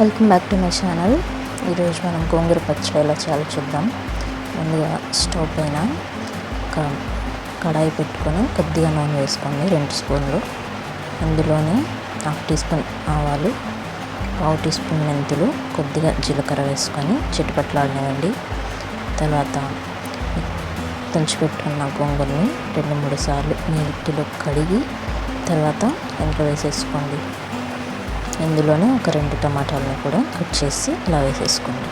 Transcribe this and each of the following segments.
Welcome back to my channel. ఈరోజు మనం గోంగూర పచ్చడి ఎలా చేయాలో చూద్దాం. ముందుగా స్టవ్ పైన ఒక కడాయి పెట్టుకొని కొద్దిగా నూనె వేసుకోండి రెండు స్పూన్లు. అందులోనే హాఫ్ టీ స్పూన్ ఆవాలు పావు టీ స్పూన్ మెంతులు కొద్దిగా జీలకర్ర వేసుకొని చిట్టుపట్లాడనివ్వండి తర్వాత తుంచిపెట్టుకున్న గోంగూరని రెండు మూడు సార్లు నీటిలో కడిగి తర్వాత ఇంట్లో వేసేసుకోండి. ఇందులోనే ఒక రెండు టమాటాలను కూడా కట్ చేసి ఇలా వేసేసుకోండి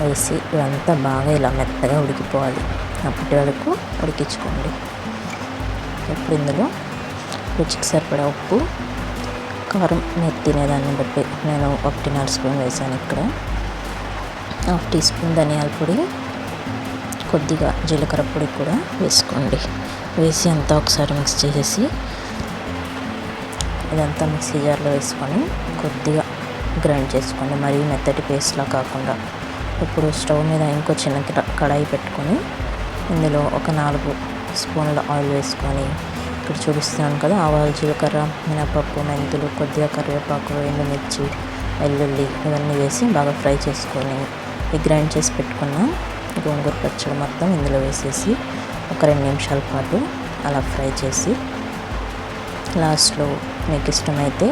వేసి ఇదంతా బాగా ఇలా మెత్తగా ఉడికిపోవాలి. అప్పటి వరకు ఉడికించుకోండి. ఇప్పుడు ఇందులో రుచికి సరిపడా ఉప్పు కారం మీరు తినేదాన్ని బట్టి నేను ఒకటిన్నర స్పూన్ వేసాను ఇక్కడ. హాఫ్ టీ స్పూన్ ధనియాల పొడి కొద్దిగా జీలకర్ర పొడి కూడా వేసుకోండి. వేసి అంతా ఒకసారి మిక్స్ చేసేసి ఇదంతా మిక్సీ జార్లో వేసుకొని కొద్దిగా గ్రైండ్ చేసుకోండి. మరీ మెత్తటి పేస్ట్లా కాకుండా ఇప్పుడు స్టవ్ మీద ఇంకో చిన్న కడాయి పెట్టుకొని ఇందులో ఒక నాలుగు స్పూన్ల ఆయిల్ వేసుకొని ఇక్కడ చూపిస్తున్నాను కదా ఆవాలు జీలకర్ర మినపప్పు మెంతులు కొద్దిగా కరివేపాకు ఎండుమిర్చి వెల్లుల్లి ఇవన్నీ వేసి బాగా ఫ్రై చేసుకొని ఈ గ్రైండ్ చేసి పెట్టుకున్న గోంగూర పచ్చడి మొత్తం ఇందులో వేసేసి ఒక రెండు నిమిషాల పాటు అలా ఫ్రై చేసి లాస్ట్లో మీకు ఇష్టమైతే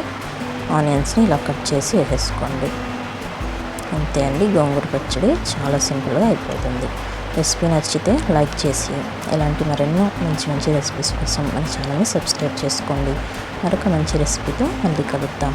ఆనియన్స్ని ఇలా కట్ చేసి వేసేసుకోండి. అంతే అండి గోంగూర పచ్చడి చాలా సింపుల్గా అయిపోతుంది. రెసిపీ నచ్చితే లైక్ చేసి ఇలాంటి మరెన్నో మంచి మంచి రెసిపీస్ కోసం మన ఛానల్ని సబ్స్క్రైబ్ చేసుకోండి. మరొక మంచి రెసిపీతో మళ్ళీ కలుద్దాం.